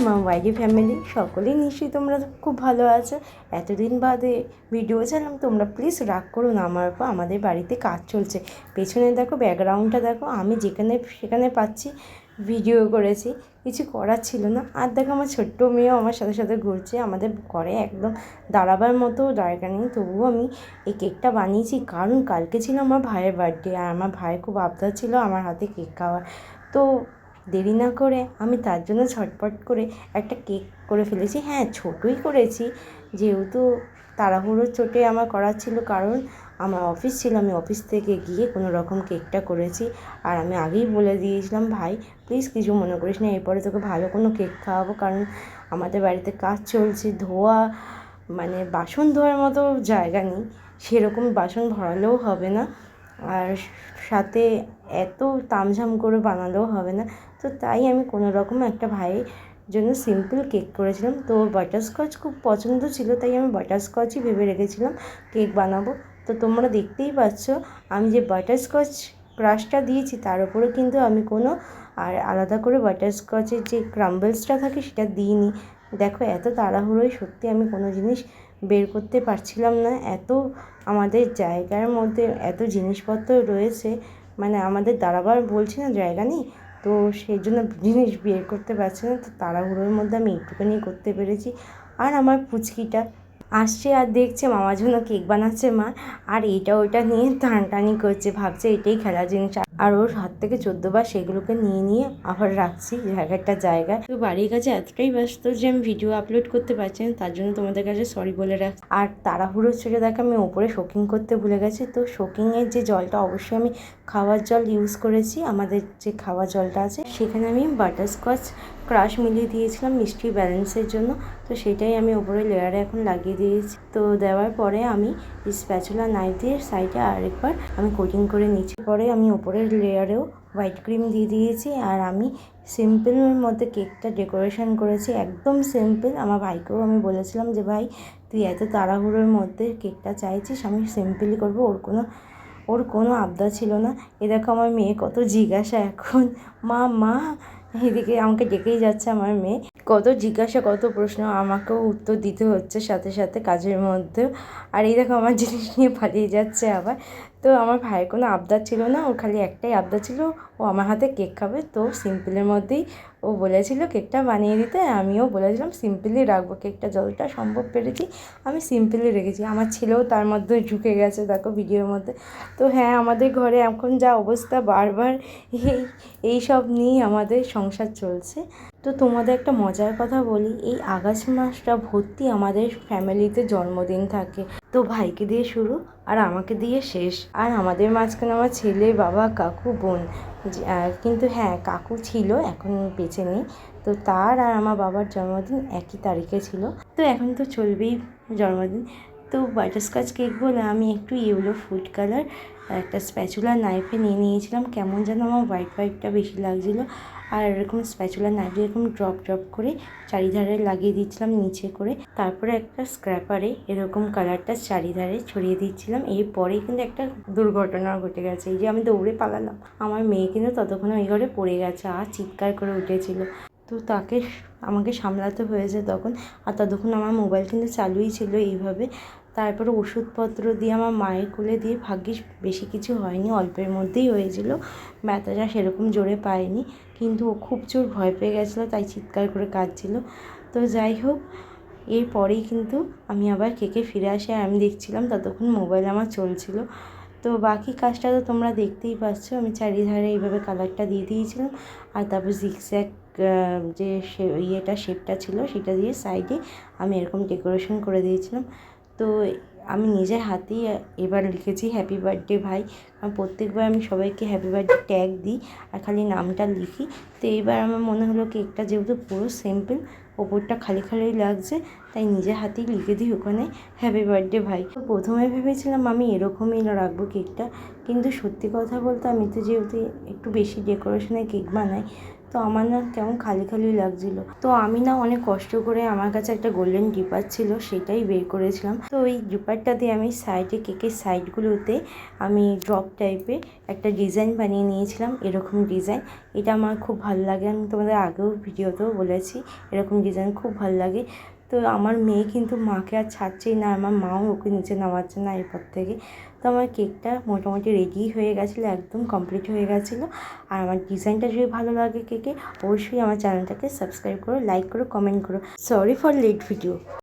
আমার YD family সকলেই নিশ্চয়ই তোমরা খুব ভালো আছো। এতদিন বাদে ভিডিও ছাড়লাম তোমরা প্লিজ রাগ করো না আমার উপর, আমাদের বাড়িতে কাজ চলছে। পেছনে দেখো ব্যাকগ্রাউন্ডটা দেখো, আমি যেখানে, সেখানে পাচ্ছি ভিডিও করেছি, কিছু করার ছিল না। আর দেখো, আমার ছোট্ট মেয়েও আমার সাথে সাথে ঘুরছে, আমাদের ঘরে একদম দাঁড়াবার মতো জায়গা নেই, তবুও আমি এই কেকটা বানিয়েছি, কারণ কালকে ছিল আমার ভাইয়ের বার্থডে আর আমার ভাইয়ের খুব আবদার ছিল আমার হাতে কেক খাওয়ার। তো দেরি না করে আমি তার জন্য ছটপট করে একটা কেক করে ফেলেছি। হ্যাঁ ছোটোই করেছি। যেহেতু তাড়াহুড়োর চোটে আমার করার ছিল, কারণ আমার অফিস ছিল, আমি অফিস থেকে গিয়ে কোনো রকম কেকটা করেছি। আর আমি আগেই বলে দিয়েছিলাম, ভাই প্লিজ কিছু মনে করিস না, এরপরে তোকে ভালো কোনো কেক খাওয়াবো। কারণ আমাদের বাড়িতে কাজ চলছে, ধোয়া মানে বাসন ধোয়ার মতো জায়গা নেই। সেরকম বাসন ভরালেও হবে না। আর সাথে এত তামঝাম করে বানালেও হবে না। তো তাই আমি কোনো রকম একটা ভাইয়ের জন্য সিম্পল কেক করেছিলাম। তো ওর বাটারস্কচ খুব পছন্দ ছিল, তাই আমি বাটারস্কচই ভেবে রেখেছিলাম কেক বানাবো। তো তোমরা দেখতেই পাচ্ছ, আমি যে বাটারস্কচ ক্রাশটা দিয়েছি, তার উপরে কিন্তু আমি কোনো আর আলাদা করে বাটারস্কচের যে ক্রাম্বলসটা থাকে, সেটা দিইনি। দেখো, এত তাড়াহুড়োয় সত্যি আমি কোনো জিনিস বের করতে পারছিলাম না। এত আমাদের জায়গার মধ্যে এত জিনিসপত্র রয়েছে মানে আমাদের দাঁড়াবার বলছি না জায়গা নেই, তো সেই জন্য জিনিস বের করতে পারছি না, তো তাড়াহুড়োর মধ্যে আমি একটুখানি করতে পেরেছি। আর আমার পুচকিটা আসছে আর দেখছে মামার জন্য কেক বানাচ্ছে মা, আর এটা ওইটা নিয়ে টানটানি করছে, ভাবছে এটাই খেলা জিনিস। আর ওর হাত থেকে চোদ্দোবার সেগুলোকে নিয়ে নিয়ে আবার রাখছি জায়গাটা জায়গায়। তো বাড়ির কাছে এতটাই ব্যস্ত যে আমি ভিডিও আপলোড করতে পারছি না, তার জন্য তোমাদের কাছে সরি বলে রাখ আর তাড়াহুড়ো ছেড়ে দেখে, আমি ওপরে শোকিং করতে ভুলে গেছি। তো শোকিংয়ের যে জলটা অবশ্যই আমি খাওয়ার জল ইউজ করেছি, আমাদের যে খাওয়ার জলটা আছে, সেখানে আমি বাটারস্কচ ক্রাশ মিলিয়ে দিয়েছিলাম মিষ্টি ব্যালেন্সের জন্য। তো সেটাই আমি ওপরে লেয়ারে এখন লাগিয়ে দিয়েছি। তো দেওয়ার পরে আমি স্প্যাচুলা নাইফ দিয়ে সাইডে আরেকবার আমি কোটিং করে নিচ্ছি। পরে আমি ওপরের লেয়ারেও হোয়াইট ক্রিম দিয়ে দিয়েছি আর আমি সিম্পলের মধ্যে কেকটা ডেকোরেশন করেছি। একদম সিম্পল আমার ভাইকেও আমি বলেছিলাম যে, ভাই, তুই এত তাড়াহুড়োর মধ্যে কেকটা চাইছিস, আমি সিম্পলই করব। ওর কোনো ওর কোনো আবদার ছিল না। এ দেখো আমার মেয়ে কত জিজ্ঞাসা এখন। মা মা। এদিকে আমাকে ডেকেই যাচ্ছে আমার মেয়ে। কত জিজ্ঞাসা, কত প্রশ্ন, আমাকেও উত্তর দিতে হচ্ছে সাথে সাথে কাজের মধ্যে আর এই দেখো আমার জিনিস নিয়ে পালিয়ে যাচ্ছে আবার। তো আমার ভাইয়ের কোনো আবদার ছিল না, ওর খালি একটাই আবদার ছিল, ও আমার হাতে কেক খাবে। তো সিম্পলের মধ্যেই ও বলেছিল কেকটা বানিয়ে দিতে, আমিও বলেছিলাম, সিম্পলি রাখব কেকটা, যতটা সম্ভব পেরেছি আমি সিম্পলি রেখেছি। আমার ছেলেও তার মধ্যে ঢুকে গেছে দেখো ভিডিওর মধ্যে। তো হ্যাঁ আমাদের ঘরে এখন যা অবস্থা, বারবার এই এই সব নিয়েই আমাদের সংসার চলছে। তো তোমাদের একটা মজার কথা বলি, এই আগস্ট মাসটা ভর্তি আমাদের ফ্যামিলিতে জন্মদিন থাকে। তো ভাইকে দিয়ে শুরু, আর আমাকে দিয়ে শেষ। আর আমাদের মাঝখানে আমার ছেলে, বাবা, কাকু, বোন। কিন্তু হ্যাঁ কাকু ছিল, এখন বেঁচে নেই। তো তার আর আমার বাবার জন্মদিন একই তারিখে ছিল। তো এখন তো চলবেই জন্মদিন। তো বাটারস্কচ কেক বলে আমি একটু ইয়েলো ফুড কালার একটা স্প্যাচুলা নাইফে নিয়ে নিয়েছিলাম। কেমন যেন আমার হোয়াইট হোয়াইটটা বেশি লাগছিল। আর এরকম স্প্যাচুলা নাইফ এরকম ড্রপ ড্রপ করে চারিধারে লাগিয়ে দিচ্ছিলাম নিচে করে। তারপরে একটা স্ক্র্যাপারে এরকম কালারটা চারিধারে ছড়িয়ে দিচ্ছিলাম এরপরেই কিন্তু একটা দুর্ঘটনা ঘটে গেছে। এই যে আমি দৌড়ে পালালাম। আমার মেয়ে কিন্তু ততক্ষণ ওই ঘরে পড়ে গেছে, আর চিৎকার করে উঠেছিল। তো তাকে আমাকে সামলাতে হয়েছে তখন। আর ততক্ষণ আমার মোবাইল কিন্তু চালুই ছিল এইভাবে। তারপরে ওষুধপত্র দিয়ে আমার মায়ের কোলে দিয়ে ভাগ্যিস বেশি কিছু হয়নি, অল্পের মধ্যেই হয়েছিল। ব্যথাটা সেরকম জোরে পায়নি, কিন্তু ও খুব জোর ভয় পেয়ে গেছিল, তাই চিৎকার করে কাঁদছিল। তো যাই হোক, এরপরেই কিন্তু আমি আবার কেকে ফিরে আসি আমি দেখছিলাম, ততক্ষণ মোবাইল আমার চলছিল। তো বাকি কাজটা তো তোমরা দেখতেই পাচ্ছ, আমি চারিধারে এইভাবে কালারটা দিয়ে দিয়েছিলাম, আর তারপর জিগজ্যাগ যে ইয়েটা শেপটা ছিল, সেটা দিয়ে সাইডে আমি এরকম ডেকোরেশন করে দিয়েছিলাম। তো আমি নিজের হাতেই এবার লিখেছি হ্যাপি বার্থডে ভাই। আমি প্রত্যেকবার আমি সবাইকে হ্যাপি বার্থডে ট্যাগ দিই আর খালি নামটা লিখি। তো এইবার আমার মনে হলো কেকটা যেহেতু পুরো সিম্পল ওপরটা খালি খালি লাগছে, তাই নিজের হাতেই লিখে দিই ওখানে হ্যাপি বার্থডে ভাই। তো প্রথমে ভেবেছিলাম আমি এরকমই রাখব কেকটা, কিন্তু সত্যি কথা বলতে আমি তো যেহেতু একটু বেশি ডেকোরেশনের কেক বানাই তো আমার না কেমন খালি খালি লাগছিল। তো আমি না অনেক কষ্ট করে আমার কাছে একটা গোল্ডেন ডিপার ছিল, সেটাই বের করেছিলাম। তো ওই ডিপারটা দিয়ে আমি সাইডে কেকের সাইডগুলোতে আমি ড্রপ টাইপে একটা ডিজাইন বানিয়ে নিয়েছিলাম, এরকম ডিজাইন এটা আমার খুব ভালো লাগে, আমি তোমাদের আগেও ভিডিওতেও বলেছি, এরকম ডিজাইন খুব ভালো লাগে। তো আমার মেয়ে কিন্তু মাকে আর ছাড়ছেই না, আমার মাও ওকে নিচে নামাচ্ছে না এরপর থেকে। তো আমার কেকটা মোটামুটি রেডি হয়ে গেছিল, একদম কমপ্লিট হয়ে গেছিল। আর আমার ডিজাইনটা যদি ভালো লাগে কেকে অবশ্যই আমার চ্যানেলটাকে সাবস্ক্রাইব করো লাইক করো কমেন্ট করো। Sorry for late video